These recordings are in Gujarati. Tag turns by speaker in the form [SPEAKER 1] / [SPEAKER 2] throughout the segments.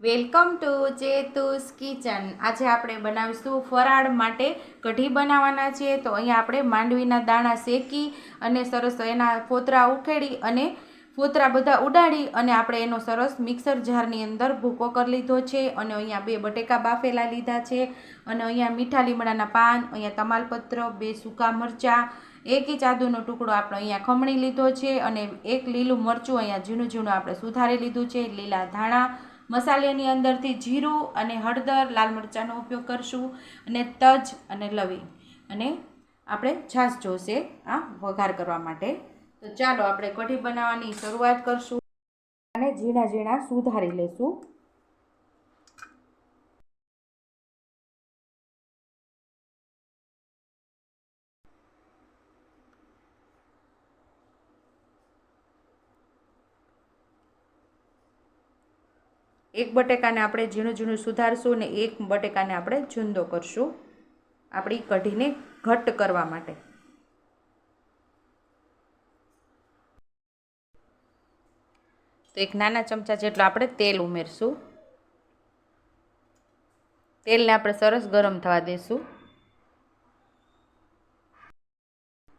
[SPEAKER 1] Welcome to ચેતુસ kitchen. આજે આપણે બનાવીશું ફરાળ માટે કઢી બનાવવાના છીએ. તો અહીંયા આપણે માંડવીના દાણા શેકી અને સરસ એના ફોતરા ઉખેડી અને ફોતરા બધા ઉડાડી અને આપણે એનો સરસ મિક્સર જારની અંદર ભૂકો કરી લીધો છે અને અહીંયા બે બટેકા બાફેલા લીધા છે અને અહીંયા મીઠા લીમડાના પાન, અહીંયા તમાલપત્ર, બે સૂકા મરચાં, એક ઇંચ આદુનો ટુકડો આપણે અહીંયા ખમણી લીધો છે અને એક લીલું મરચું અહીંયા ઝીણું ઝીણું આપણે સુધારી લીધું છે, લીલા ધાણા મસાલાની અંદરથી જીરું અને હળદર, લાલ મરચાંનો ઉપયોગ કરશું અને તજ અને લવિંગ. અને આપણે છાશ જોશે આ વઘાર કરવા માટે. તો ચાલો આપણે કઢી બનાવવાની શરૂઆત કરશું અને ઝીણા ઝીણા સુધારી લેશું. એક બટેકાને આપણે ઝીણું ઝીણું સુધારશું ને એક બટેકાને આપણે જુંદો કરશું. આપણી કઢીને ઘટ્ટ કરવા માટે. તો એક નાના ચમચા જેટલું આપણે તેલ ઉમેરશું. તેલને આપણે સરસ ગરમ થવા દઈશું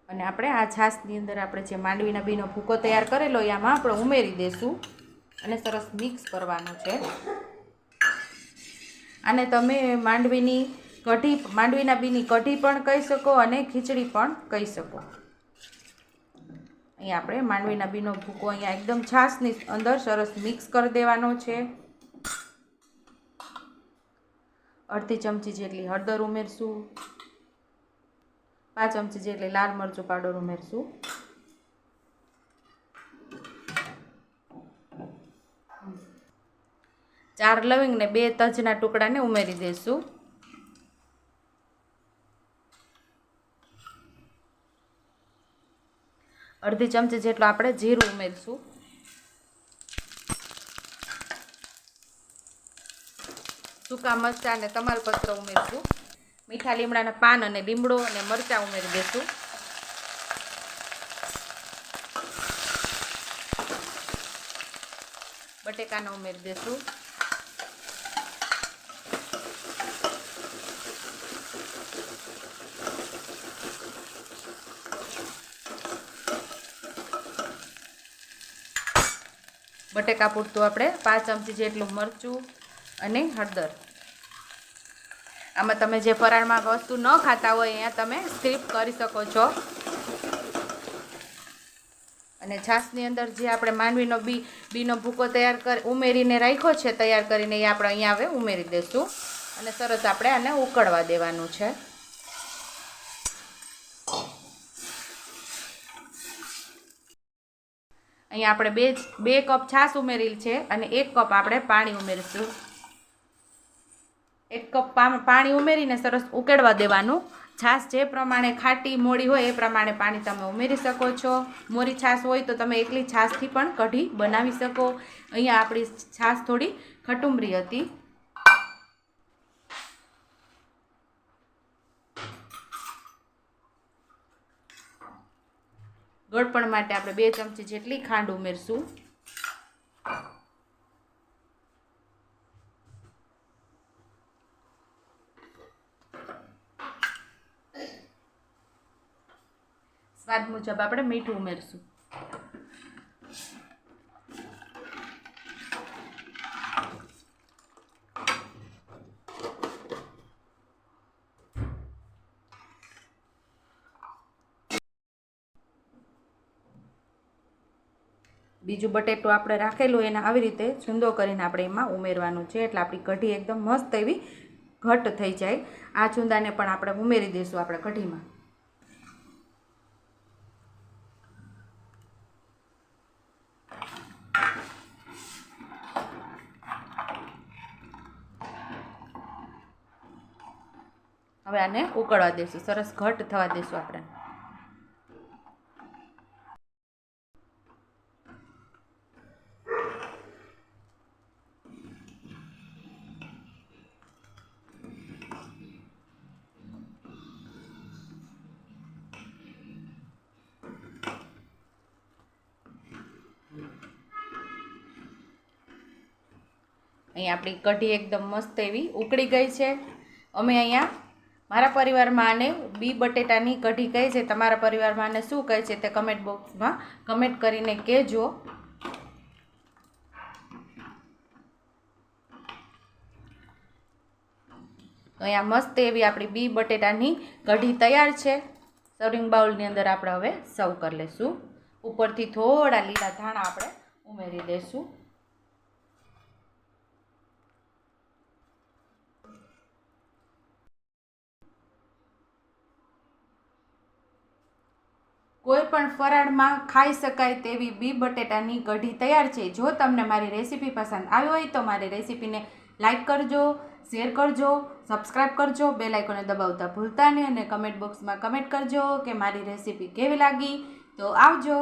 [SPEAKER 1] અને આપણે આ છાશની અંદર આપણે જે માંડવીના બીનો ભૂકો તૈયાર કરેલો એ આમાં આપણે ઉમેરી દઈશું અને સરસ મિક્સ કરવાનું છે. અને તમે માંડવીની કઢી, માંડવીના બીની કઢી પણ કહી શકો અને ખીચડી પણ કહી શકો. અહીંયા આપણે માંડવીના બીનો ભૂકો અહીંયા એકદમ છાશની અંદર સરસ મિક્સ કરી દેવાનો છે. અડધી ચમચી જેટલી હળદર ઉમેરશું. પાંચ ચમચી જેટલી લાલ મરચું પાવડર ઉમેરશું. ચાર લવિંગ ને બે તજના ટુકડાને ઉમેરી દઈશું અડધી ચમચી જેટલું આપણે જીરું ઉમેરશું. સૂકા મરચાં અને તમાલપત્ર ઉમેરશું. મીઠા લીમડાના પાન અને લીમડો અને મરચાં ઉમેરી દઈશું બટેકાને ઉમેરી દઈશું બટેકા પૂરતું આપણે પાંચ ચમચી જેટલું મરચું અને હળદર. આમાં તમે જે ફરાળમાં વસ્તુ ન ખાતા હોય અહીંયા તમે સ્કીપ કરી શકો છો. અને છાશની અંદર જે આપણે માનવીનો બી, બીનો ભૂકો તૈયાર કરી, ઉમેરીને રાખ્યો છે, તૈયાર કરીને એ આપણે અહીંયા હવે ઉમેરી દઈશું. અને સરસ આપણે આને ઉકળવા દેવાનું છે. અહીંયા આપણે બે બે કપ છાશ ઉમેરેલ છે અને એક કપ આપણે પાણી ઉમેરીશું. એક કપ પાણી ઉમેરીને સરસ ઉકેળવા દેવાનું. છાશ જે પ્રમાણે ખાટી મોડી હોય એ પ્રમાણે પાણી તમે ઉમેરી શકો છો. મોરી છાશ હોય તો તમે એકલી છાશથી પણ કઢી બનાવી શકો. અહીંયા આપણી છાશ થોડી ખટુંબરી હતી. ગળપણ માટે આપણે બે ચમચી જેટલી ખાંડ ઉમેરશું. સ્વાદ મુજબ આપણે મીઠું ઉમેરશું. બીજું બટેટું આપણે રાખેલું એને આવી રીતે છૂંદો કરીને આપણે એમાં ઉમેરવાનું છે. એટલે આપણી કઢી એકદમ મસ્ત એવી ઘટ થઈ જાય. આ છૂંદાને પણ આપણે ઉમેરી દઈશું આપણે કઢીમાં. હવે આને ઉકળવા દઈશું. સરસ ઘટ થવા દઈશું આપણે. અહીં આપણી કઢી એકદમ મસ્ત એવી ઉકળી ગઈ છે. અમે અહીંયા મારા પરિવારમાં આને બી બટેટાની કઢી કહે છે. તમારા પરિવારમાં આને શું કહે છે તે કમેન્ટ બોક્સમાં કમેન્ટ કરીને કહેજો. અહીંયા મસ્ત એવી આપણી બી બટેટાની કઢી તૈયાર છે. સર્વિંગ બાઉલની અંદર આપણે હવે સર્વ કરી લઈશું ઉપરથી થોડા લીલા ધાણા આપણે ઉમેરી દઈશું કોઈ પણ ફરાળમાં ખાઈ શકાય તેવી બી બટેટાની કઢી તૈયાર છે. જો તમને મારી રેસીપી પસંદ આવી હોય તો મારી રેસીપીને લાઈક કરજો, શેર કરજો સબસ્ક્રાઈબ કરજો બે લાઇકોને દબાવતા ભૂલતા નહીં અને કમેન્ટ બોક્સમાં કમેન્ટ કરજો કે મારી રેસીપી કેવી લાગી. તો આવજો.